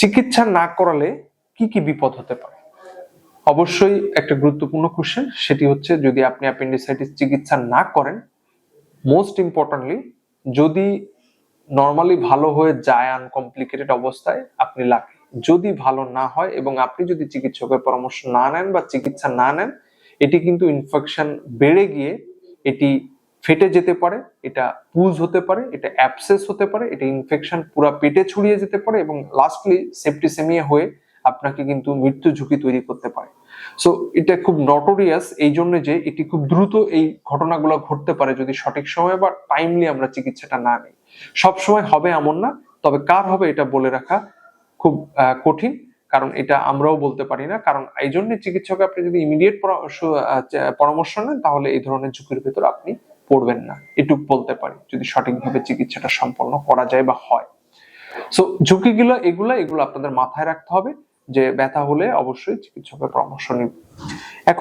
চিকিৎসা না করালে কি কি বিপদ হতে পারে? অবশ্যই একটা গুরুত্বপূর্ণ কোশ্চেন সেটি হচ্ছে যদি আপনি অ্যাপেন্ডিসাইটিস চিকিৎসা না করেন মোস্ট ইম্পর্টেন্টলি যদি নর্মালি ভালো হয়ে যায় আনকমপ্লিকেটেড অবস্থায়, আপনি লাগে যদি ভালো না হয় এবং আপনি যদি চিকিৎসকের পরামর্শ না নেন বা চিকিৎসা না নেন, এটি কিন্তু ইনফেকশন বেড়ে গিয়ে এটি ফেটে যেতে পারে, এটা পুজ হতে পারে, এটা অ্যাপসেস হতে পারে, এটা ইনফেকশন পুরো পেটে ছড়িয়ে যেতে পারে এবং লাস্টলি সেপ্টিসেমিয়া হয়ে আপনাকে কিন্তু মৃত্যু ঝুঁকি তৈরি করতে পারে। সো এটা খুব নটোরিয়াস এই জন্য যে এটি খুব দ্রুত এই ঘটনাগুলো ঘটতে পারে যদি সঠিক সময়ে বা টাইমলি আমরা চিকিৎসাটা না নিই। সব সময় হবে এমন না, তবে কার হবে এটা বলে রাখা খুব কঠিন, কারণ এটা আমরাও বলতে পারি না। কারণ এই জন্য চিকিৎসক আপনি যদি ইমিডিয়েট পরামর্শ নেন, তাহলে এই ধরনের ঝুঁকির ভেতর আপনি পড়বেন না, এটুক বলতে পারি, যদি সঠিকভাবে চিকিৎসাটা সম্পন্ন করা যায় বা হয়। সো ঝুঁকিগুলো এগুলো এগুলো আপনাদের মাথায় রাখতে হবে, যে ব্যথা হলে অবশ্যই চিকিৎসকের পরামর্শ নিন।